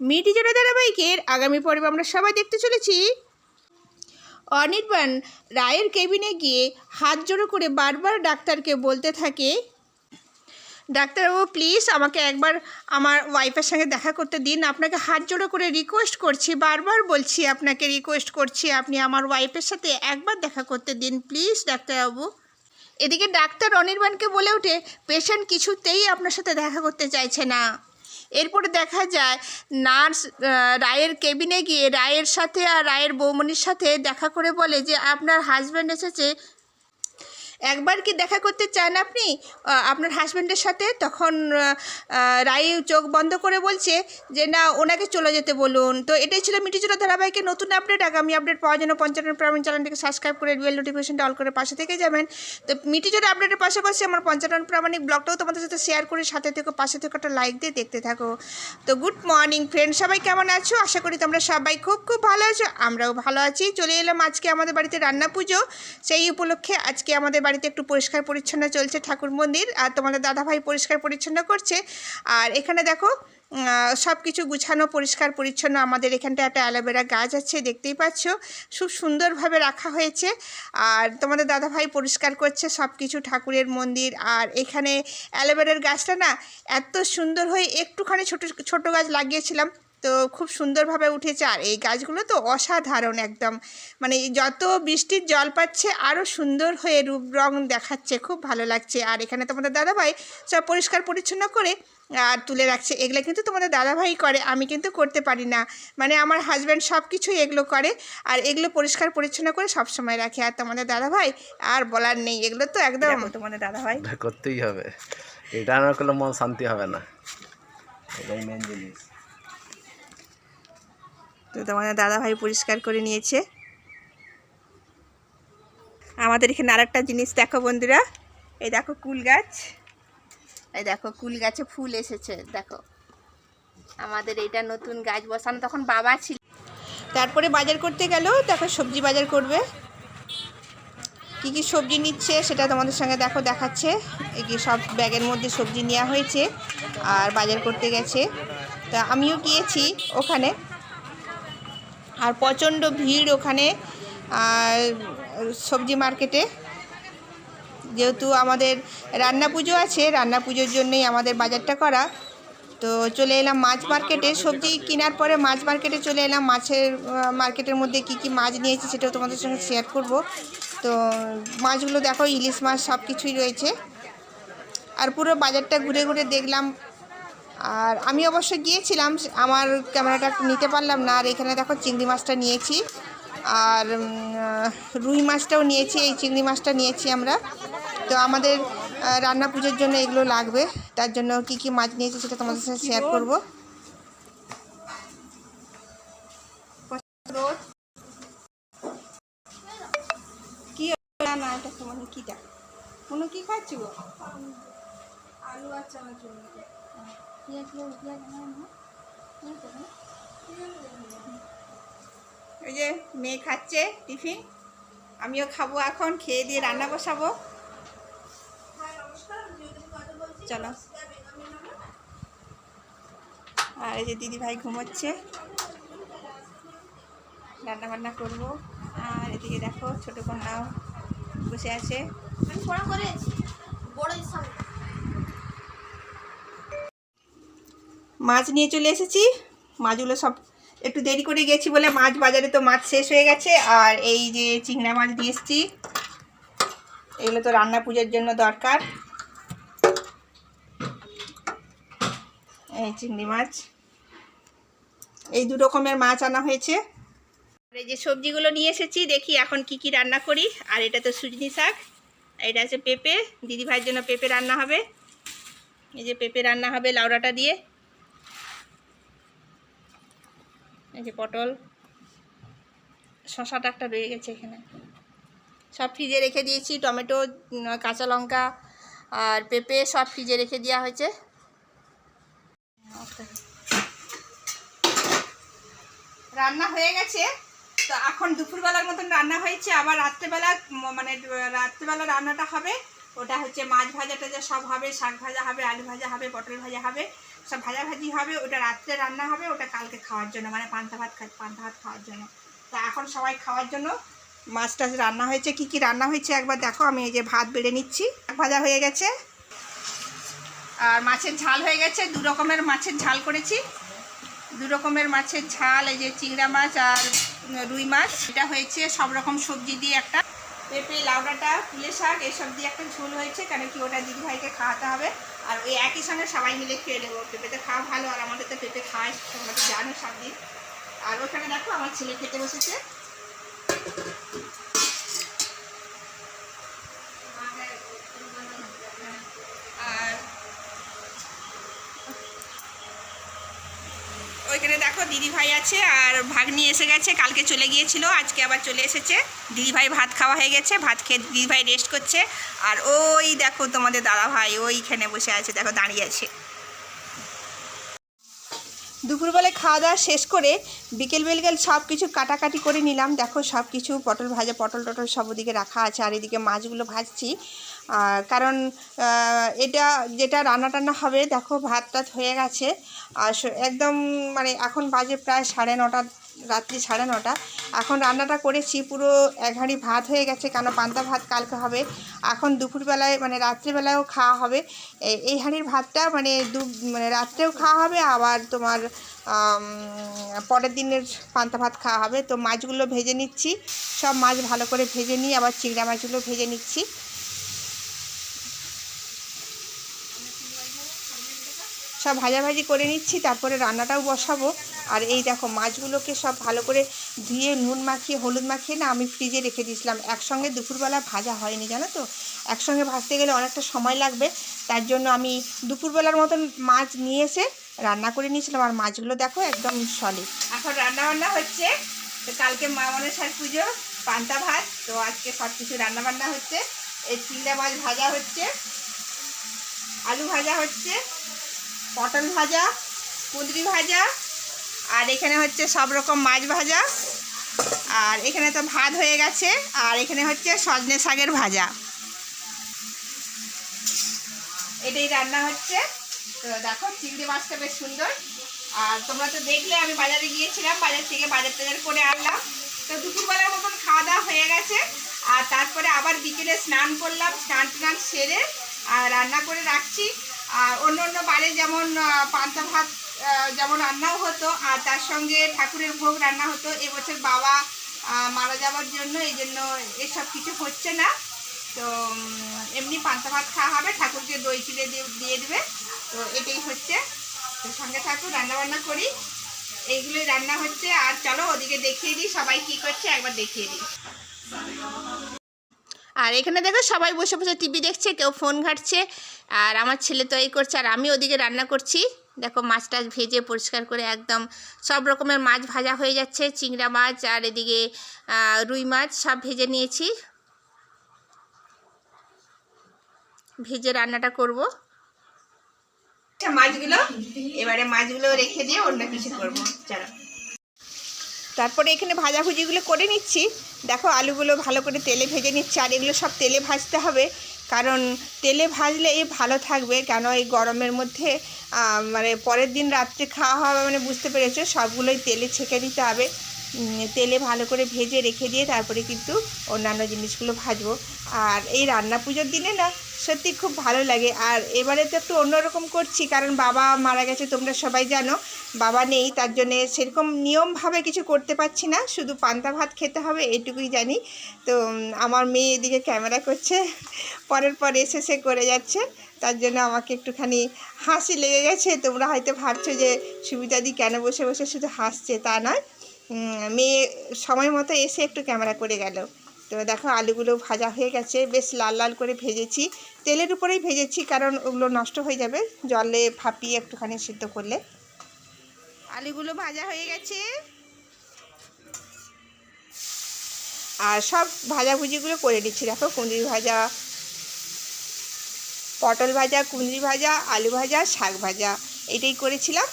মিটি জোড়া ধারাবাহিকের আগামী পর্বে আমরা সবাই দেখতে চলেছি। অনির্বাণ রায়ের কেবিনে গিয়ে হাত জোড়ো করে বারবার ডাক্তারকে বলতে থাকে, ডাক্তারবাবু প্লিজ আমাকে একবার আমার ওয়াইফের সঙ্গে দেখা করতে দিন। আপনাকে হাত জোড়ো করে রিকোয়েস্ট করছি, বারবার বলছি আপনাকে রিকোয়েস্ট করছি, আপনি আমার ওয়াইফের সাথে একবার দেখা করতে দিন প্লিজ ডাক্তারবাবু। এদিকে ডাক্তার অনির্বাণকে বলে ওঠে পেশেন্ট কিছুতেই আপনার সাথে দেখা করতে চাইছে না। এরপরে দেখা যায় নার্স রায়ের কেবিনে গিয়ে রায়ের সাথে আর রায়ের বৌমনির সাথে দেখা করে বলে যে আপনার হাজব্যান্ড এসেছে একবার কি দেখা করতে চান আপনি? আপনার হাজব্যান্ডের সাথে? তখন রায় চোখ বন্ধ করে বলছে যে, না, ওনাকে চলে যেতে বলুন। তো এটাই ছিল মিটিচুরা ধারাবাহিকের নতুন আপডেট। আগামী আপডেট পাওয়ার জন্য পঞ্চান্ন প্রামীণ চ্যানেলটিকে সাবস্ক্রাইব করে বেল নোটিফিকেশনটা অল করে পাশে থেকে যাবেন। তো মিটিচুরা আপডেটের পাশাপাশি আমার পঞ্চান্ন প্রামাণিক ব্লগটাও তোমাদের সাথে শেয়ার করে সাথে থেকে, পাশে থেকে একটা লাইক দিয়ে দেখতে থাকো। তো গুড মর্নিং ফ্রেন্ড সবাই কেমন আছো? আশা করি তোমরা সবাই খুব খুব ভালো আছো। আমরাও ভালো আছি। চলে এলাম আজকে আমাদের বাড়িতে রান্না পুজো। সেই উপলক্ষে আজকে আমাদের বাড়িতে একটু পরিষ্কার পরিচ্ছন্ন চলছে ঠাকুর মন্দির, আর তোমাদের দাদাভাই পরিষ্কার পরিচ্ছন্ন করছে। আর এখানে দেখো সব কিছু গুছানো, পরিষ্কার পরিচ্ছন্ন। আমাদের এখানটা একটা অ্যালোভেরা গাছ আছে, দেখতেই পাচ্ছ। খুব সুন্দরভাবে রাখা হয়েছে। আর তোমাদের দাদাভাই পরিষ্কার করছে সব কিছু ঠাকুরের মন্দির। আর এখানে অ্যালোভেরার গাছটা না, এত সুন্দর হয়ে একটুখানি ছোট ছোট গাছ লাগিয়েছিলাম। তো খুব সুন্দরভাবে উঠেছে। আর এই গাছগুলো তো অসাধারণ একদম। মানে যত বৃষ্টির জল পাচ্ছে আরও সুন্দর হয়ে রূপ রং দেখাচ্ছে। খুব ভালো লাগছে। আর এখানে তোমাদের দাদাভাই সব পরিষ্কার পরিচ্ছন্ন করে আর তুলে রাখছে। এগুলো কিন্তু তোমাদের দাদাভাই করে আমি কিন্তু করতে পারি না। মানে আমার হাজব্যান্ড সব কিছুই এগুলো করে আর এগুলো পরিষ্কার পরিচ্ছন্ন করে সব সময় রাখে। আর তোমাদের দাদাভাই আর বলার নেই। এগুলো তো একদম তোমাদের দাদাভাই। করতেই হবে। এটা না করলে মন শান্তি হবে না। এটাই মেন জিনিস। তো তোমাদের দাদাভাই পরিষ্কার করে নিয়েছে। আমাদের এখানে আরেকটা জিনিস দেখো বন্ধুরা, এই দেখো কুল গাছ। এই দেখো কুল গাছে ফুল এসেছে, দেখো। আমাদের এইটা নতুন গাছ বসানো, তখন বাবা ছিল। তারপরে বাজার করতে গেল দেখো সবজি বাজার করবে। কী কী সবজি নিচ্ছে সেটা তোমাদের সঙ্গে দেখো দেখাচ্ছে। এই কি সব ব্যাগের মধ্যে সবজি নেওয়া হয়েছে আর বাজার করতে গেছে। তা আমিও গিয়েছি ওখানে। আর প্রচণ্ড ভিড় ওখানে সবজি মার্কেটে। যেহেতু আমাদের রান্না পুজো আছে, রান্না পুজোর জন্যই আমাদের বাজারটা করা। তো চলে এলাম মাছ মার্কেটে। সবজি কেনার পরে মাছ মার্কেটে চলে এলাম। মাছের মার্কেটের মধ্যে কি কি মাছ নিয়েছি সেটাও তোমাদের সঙ্গে শেয়ার করব। তো মাছগুলো দেখো, ইলিশ মাছ সব কিছুই রয়েছে। আর পুরো বাজারটা ঘুরে ঘুরে দেখলাম। আর আমি অবশ্য গিয়েছিলাম, আমার ক্যামেরাটা নিতে পারলাম না, আর এখানে দেখো চিংড়ি মাছটা নিয়েছি, আর রুই মাছটাও নিয়েছি, এই চিংড়ি মাছটা নিয়েছি আমরা। তো আমাদের রান্না পুজোর জন্য এগুলো লাগবে, তার জন্য কি কি মাছ নিয়েছি সেটা তোমাদের সাথে শেয়ার করব। কি না, এটা আলু আর ওই যে মেয়ে খাচ্ছে টিফিন, আমিও খাব এখন, খেয়ে দিয়ে রান্না বসাবো। চলো। আর এই যে দিদি ভাই ঘুমোচ্ছে। রান্না বান্না করব। আর এদিকে দেখো ছোট কন্যাও বসে আছে। করেছি বড় মাছ নিয়ে চলে এসেছি। মাছগুলো সব একটু দেরি করে গেছি বলে মাছ বাজারে তো মাছ শেষ হয়ে গেছে। আর এই যে চিংড়া মাছ দিয়ে এসেছি। এগুলো তো রান্না পুজোর জন্য দরকার। এই চিংড়ি মাছ। এই দু রকমের মাছ আনা হয়েছে। আর এই যে সবজিগুলো নিয়ে এসেছি, দেখি এখন কি কি রান্না করি। আর এটা তো সুজনি শাক, এটা আছে পেঁপে। দিদি ভাইয়ের জন্য পেঁপে রান্না হবে। এই যে পেঁপে রান্না হবে লাউড়াটা দিয়ে। এই যে পটল, শশাটা একটা রয়ে গেছে এখানে। সব ফ্রিজে রেখে দিয়েছি, টমেটো কাঁচা লঙ্কা আর পেঁপে সব ফ্রিজে রেখে দেওয়া হয়েছে। রান্না হয়ে গেছে। তো এখন দুপুরবেলার মতন রান্না হয়েছে। আবার রাত্রেবেলা মানে রাত্রেবেলা রান্নাটা হবে। ওটা হচ্ছে মাছ ভাজা টাজা সব হবে, শাক ভাজা হবে, আলু ভাজা হবে, পটল ভাজা হবে। সব ভাজাভাজি হবে, ওটা রাত্রে রান্না হবে, ওটা কালকে খাওয়ার জন্য মানে পান্তা ভাত পান্তা ভাত খাওয়ার জন্য। তা এখন সবাই খাওয়ার জন্য মাছ টাছ রান্না হয়েছে, কি কি রান্না হয়েছে একবার দেখো, আমি এই যে ভাত বেড়ে নিচ্ছি ভাজা হয়ে গেছে। আর মাছের ঝাল হয়ে গেছে, দু রকমের মাছের ঝাল করেছি। দু রকমের মাছের ঝাল, এই যে চিংড়া মাছ আর রুই মাছ, এটা হয়েছে সব রকম সবজি দিয়ে একটা। পেঁপে লাউডাটা কুলে শাক, এসব দিয়ে একটা ঝোল হয়েছে, কেন কি ওটা দিদিভাইকে খাওয়াতে হবে। আর ওই একই সঙ্গে সবাই মিলে খেয়ে নেব। পেঁপেতে খাওয়া ভালো, আর আমাদের তো পেঁপে খায় তোমরা তো জানো সব দিন। আর ওখানে দেখো আমার ছেলে খেতে বসেছে। ওইখানে দেখো দিদি ভাই আছে আর ভাগ্নি এসে গেছে, কালকে চলে গিয়েছিল, আজকে আবার চলে এসেছে। দিদি ভাই ভাত খাওয়া হয়ে গেছে, ভাত খেয়ে দিদি ভাই রেস্ট করছে। আর ওই দেখো তোমাদের দাদা ভাই ওইখানে বসে আছে, দেখো দাঁড়িয়ে আছে। দুপুরবেলায় খাওয়া দাওয়া শেষ করে বিকেল বিকেল সব কিছু কাটাকাটি করে নিলাম। দেখো সব কিছু পটল ভাজা পটল টটল সব ওদিকে রাখা আছে, আর এদিকে মাছগুলো ভাজছি। কারণ এটা যেটা রান্না টান্না হবে, দেখো ভাত টাত হয়ে গেছে। আর একদম মানে এখন বাজে প্রায় সাড়ে নটা, রাত্রি সাড়ে নটা। এখন রান্নাটা করেছি, পুরো এক হাঁড়ি ভাত হয়ে গেছে, কেন পান্তা ভাত কালকে হবে। এখন দুপুরবেলায় মানে রাত্রিবেলায়ও খাওয়া হবে। এই হাঁড়ির ভাতটা মানে দু মানে রাত্রেও খাওয়া হবে, আবার তোমার পরের দিনের পান্তা ভাত খাওয়া হবে। তো মাছগুলো ভেজে নিচ্ছি, সব মাছ ভালো করে ভেজে নিই আবার চিংড়া মাছগুলো ভেজে নিচ্ছি। সব ভাজাভাজি করে নিচ্ছি, তারপরে রান্নাটাও বসাবো। আর এই দেখো, মাছগুলোকে সব ভালো করে ধুয়ে নুন মাখিয়ে, হলুদ মাখিয়ে না আমি ফ্রিজে রেখে দিয়েছিলাম। একসঙ্গে দুপুরবেলা ভাজা হয়নি, জানো তো? একসঙ্গে ভাজতে গেলে অনেকটা সময় লাগবে। তার জন্য আমি দুপুরবেলার মতন মাছ নিয়ে এসে রান্না করে নিয়েছিলাম। আর মাছগুলো দেখো একদম সলিড এখন রান্না বান্না হচ্ছে। তো কালকে মা মনসার পুজো, পান্তা ভাত, তো আজকে সব কিছু রান্না বান্না হচ্ছে। এই চিংড়া মাছ ভাজা হচ্ছে। আলু ভাজা হচ্ছে। পটল ভাজা, কুঁদরি ভাজা, আর এখানে হচ্ছে সব রকম মাছ ভাজা। আর এখানে তো ভাত হয়ে গেছে, আর এখানে হচ্ছে সজনে শাকের ভাজা। এটাই রান্না হচ্ছে। তো দেখো, চিংড়ি মাছটা বেশ সুন্দর। আর তোমরা তো দেখলে, আমি বাজারে গিয়েছিলাম, বাজার থেকে বাজার টাজার করে আনলাম। তো দুপুরবেলার মতন খাওয়া দাওয়া হয়ে গেছে। আর তারপরে আবার বিকেলে স্নান করলাম স্নান টান সেরে, আর রান্না করে রাখছি। আর অন্য অন্য বারে যেমন পান্তা ভাত যেমন রান্নাও হতো, আর তার সঙ্গে ঠাকুরের ভোগ রান্না হতো। এবছর বাবা মারা যাওয়ার জন্য এই জন্য এসব কিছু হচ্ছে না। তো এমনি পান্তা ভাত খাওয়া হবে, ঠাকুরকে দই চিড়ে দিয়ে দিয়ে দেবে। তো এটাই হচ্ছে। তো সঙ্গে থাকুন রান্না বান্না করি। এইগুলোই রান্না হচ্ছে। আর চলো ওদিকে দেখিয়ে দিই, সবাই কি করছে একবার দেখিয়ে দিই। আর এখানে দেখো সবাই বসে বসে টিভি দেখছে, কেউ ফোন ঘাটছে, আর আমার ছেলে তো এই করছে, আর আমি ওদিকে রান্না করছি। দেখো মাছ টাছ ভেজে পরিষ্কার করে একদম সব রকমের মাছ ভাজা হয়ে যাচ্ছে, চিংড়া মাছ আর এদিকে রুই মাছ সব ভেজে নিয়েছি। ভেজে রান্নাটা করব। মাছগুলো, এবারে মাছগুলো রেখে দিয়ে অন্য কিছু করব। চলো। তারপরে এখানে ভাজাভুজিগুলো করে নিচ্ছি। দেখো আলুগুলো ভালো করে তেলে ভেজে নিচ্ছি, আর এগুলো সব তেলে ভাজতে হবে। কারণ তেলে ভাজলে ভালো থাকবে, কেন এই গরমের মধ্যে মানে পরের দিন রাত্রে খাওয়া হবে মানে বুঝতে পেরেছ, সবগুলোই তেলে ছেঁকে দিতে হবে। তেলে ভালো করে ভেজে রেখে দিয়ে তারপরে কিন্তু অন্যান্য জিনিসগুলো ভাজবো। আর এই রান্না পুজোর দিনে না সত্যি খুব ভালো লাগে। আর এবারে তো একটু অন্যরকম করছি, কারণ বাবা মারা গেছে, তোমরা সবাই জানো। বাবা নেই, তার জন্যে সেরকম নিয়মভাবে কিছু করতে পারছি না, শুধু পান্তা ভাত খেতে হবে, এটুকুই জানি। তো আমার মেয়ে এদিকে ক্যামেরা করছে, পরের পর এসে সে করে যাচ্ছে। তার জন্য আমাকে একটুখানি হাসি লেগে গেছে। তোমরা হয়তো ভাবছ যে, সুবিধাদি কেন বসে বসে শুধু হাসছে, তা নয়। মেয়ে সময় মতো এসে একটু ক্যামেরা করে গেল। তো দেখো আলুগুলো ভাজা হয়ে গেছে, বেশ লাল লাল করে ভেজেছি। তেলের উপরেই ভেজেছি কারণ ওগুলো নষ্ট হয়ে যাবে, জলে ভাপিয়ে একটুখানি সিদ্ধ করলে। আলুগুলো ভাজা হয়ে গেছে। আর সব ভাজাভুজিগুলো করে নিচ্ছি। দেখো কুঁদরি ভাজা, পটল ভাজা, কুঁদরি ভাজা, আলু ভাজা, শাক ভাজা, এটাই করেছিলাম।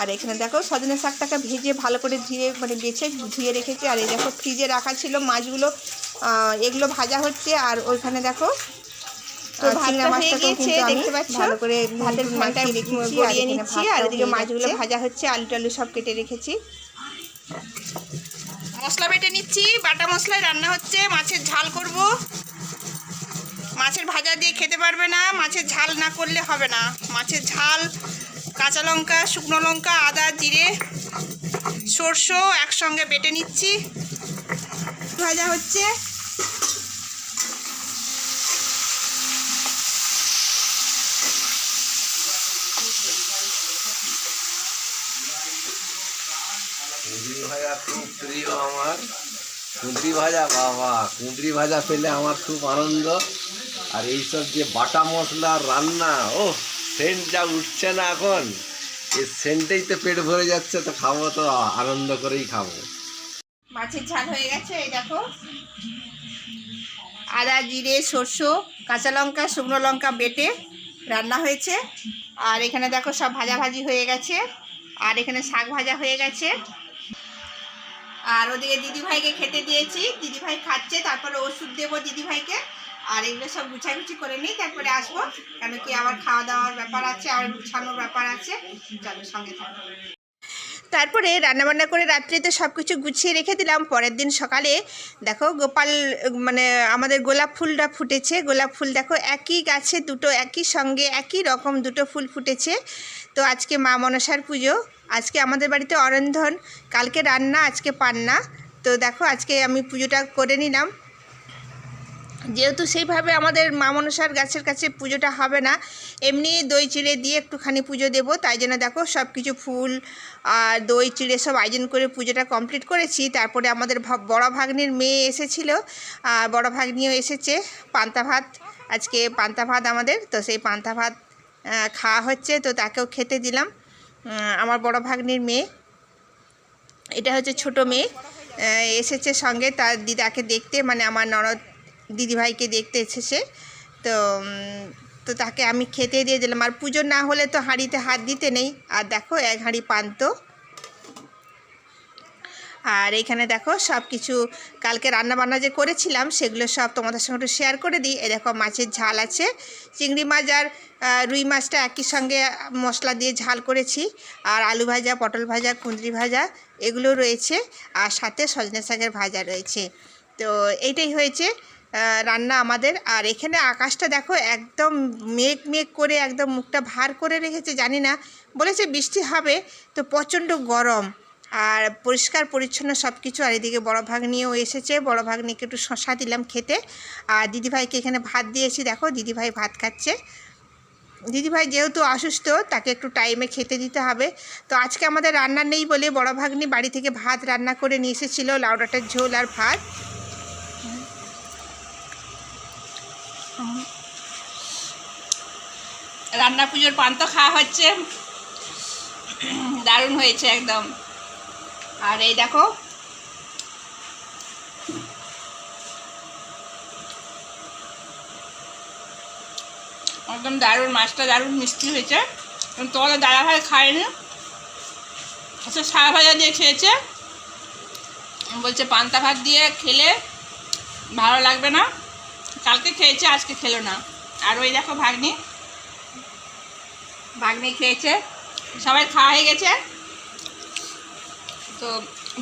আর এখানে দেখো সজনে শাকটাকে ভেজে ভালো করে ধুয়ে মানে বেছে ধুয়ে রেখেছি। আর এই দেখো ফ্রিজে রাখা ছিল মাছগুলো এগুলো ভাজা হচ্ছে। আর ওইখানে দেখো তো আহ, চিংড়া ভাতটা হয়ে গিয়েছে, দেখতে পাচ্ছ? ভালো করে ভাতের আর গড়িয়ে নিচ্ছি, আর এদিকে মাছগুলো ভাজা ভাজা হচ্ছে আলু টালু সব কেটে রেখেছি। মশলা বেটে নিচ্ছি বাটা মশলায় রান্না হচ্ছে মাছের ঝাল করব। মাছের ভাজা দিয়ে খেতে পারবে না মাছের ঝাল না করলে হবে না। মাছের ঝাল কাঁচা লঙ্কা, শুকনো লঙ্কা, আদা, জিরে সরষেও একসঙ্গে বেটে নিচ্ছি। ভাজা হচ্ছে। কুঁদরি ভাজা খুব প্রিয় আমার। কুঁদরি ভাজা, বাবা, কুঁদরি ভাজা পেলে আমার খুব আনন্দ। আর এইসব যে বাটা মশলার রান্না ও সেন্ট যা উঠছে না এখন। এই সেন্টেই তো পেট ভরে যাচ্ছে, তো খাব তো, আনন্দ করেই খাব। মাছের ঝাল হয়ে গেছে, এই দেখো। আদা, জিরে, সরষে, কাঁচা লঙ্কা, শুকনো লঙ্কা বেটে রান্না হয়েছে। আর এখানে দেখো সব ভাজাভাজি হয়ে গেছে, আর এখানে শাক ভাজা হয়ে গেছে। আর ওদিকে দিদিভাইকে খেতে দিয়েছি। দিদিভাই খাচ্ছে, তারপরে ওষুধ দেবো দিদিভাইকে। আর এগুলো সব গুছাগুছি করে নিই, তারপরে আসব। কেন কি আবার খাওয়া দাওয়ার ব্যাপার আছে, আবার গুছানোর ব্যাপার আছে। চলো সঙ্গে থাকো। তারপরে রান্নাবান্না করে রাত্রিতে সব কিছু গুছিয়ে রেখে দিলাম। পরের দিন সকালে দেখো গোপাল মানে আমাদের গোলাপ ফুলটা ফুটেছে। গোলাপ ফুল দেখো একই গাছে দুটো একই সঙ্গে একই রকম দুটো ফুল ফুটেছে। তো আজকে মা মনসার পুজো। আজকে আমাদের বাড়িতে অরন্ধন, কালকে রান্না, আজকে পান্না। তো দেখো আজকে আমি পুজোটা করে নিলাম। যেহেতু সেইভাবে আমাদের মা মনসার গাছের কাছে পুজোটা হবে না, এমনি দই চিড়ে দিয়ে একটুখানি পুজো দেব। তাই জন্য দেখো সব কিছু ফুল আর দই চিড়ে সব আয়োজন করে পুজোটা কমপ্লিট করেছি। তারপরে আমাদের বড় ভাগ্নির মেয়ে এসেছিল, আর বড় ভাগ্নিও এসেছে। পান্তা ভাত, আজকে পান্তা ভাত আমাদের, তো সেই পান্তা ভাত খাওয়া হচ্ছে, তো তাকেও খেতে দিলাম। আমার বড় ভাগ্নির মেয়ে। এটা হচ্ছে ছোট মেয়ে এসেছে সঙ্গে, তার দিদাকে দেখতে মানে আমার ননদ দিদিভাইকে দেখতে এসেছে। তো তো তাকে আমি খেতে দিয়ে দিলাম। আর পুজো না হলে তো হাঁড়িতে হাত দিতে নেই। আর দেখো, এক হাঁড়ি পান্ত। আর এখানে দেখো, সব কিছু কালকে রান্নাবান্না যে করেছিলাম, সেগুলো সব তোমাদের সঙ্গে একটু শেয়ার করে দিই। এ দেখো, মাছের ঝাল আছে। চিংড়ি মাছ আর রুই মাছটা একই সঙ্গে মশলা দিয়ে ঝাল করেছি। আর আলু ভাজা, পটল ভাজা, কুঁদরি ভাজা, এগুলো রয়েছে। আর সাথে সজনে শাকের ভাজা রয়েছে। তো, এইটাই হয়েছে। রান্না আমাদের। আর এখানে আকাশটা দেখো একদম মেঘ মেঘ করে একদম মুখটা ভার করে রেখেছে, জানি না। বলেছে বৃষ্টি হবে তো প্রচণ্ড গরম। আর পরিষ্কার, পরিচ্ছন্ন সব কিছু আর এদিকে বড় ভাগ্নিও এসেছে। বড় ভাগ্নিকে একটু শশা দিলাম খেতে। আর দিদিভাইকে এখানে ভাত দিয়েছি। দেখো দিদিভাই ভাত খাচ্ছে। দিদিভাই যেহেতু অসুস্থ, তাকে একটু টাইমে খেতে দিতে হবে। তো আজকে আমাদের রান্না নেই বলে বড় ভাগ্নি বাড়ি থেকে ভাত রান্না করে নিয়ে এসেছিল লাউ লাউডাটার ঝোল আর ভাত। রান্না পুজোর পান্ত খাওয়া হচ্ছে। দারুণ হয়েছে একদম। আর এই দেখো, একদম দারুণ, মাছটা দারুণ মিষ্টি হয়েছে। তোমাদের দাদা ভাই খায়নি। আচ্ছা সারা ভাজা দিয়ে খেয়েছে। বলছে পান্তা ভাত দিয়ে খেলে ভালো লাগবে না। কালকে খেয়েছে, আজকে খেলো না। আর ওই দেখো ভাগ্নি ভাগ্নি খেয়েছে। সবাই খাওয়া হয়ে গেছে। তো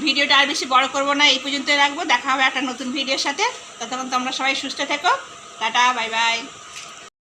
ভিডিওটা আর বেশি বড় করব না, এই পর্যন্ত রাখব। দেখা হবে একটা নতুন ভিডিওর সাথে। ততক্ষণ তোমরা সবাই সুস্থ থেকো। Tata, bye bye.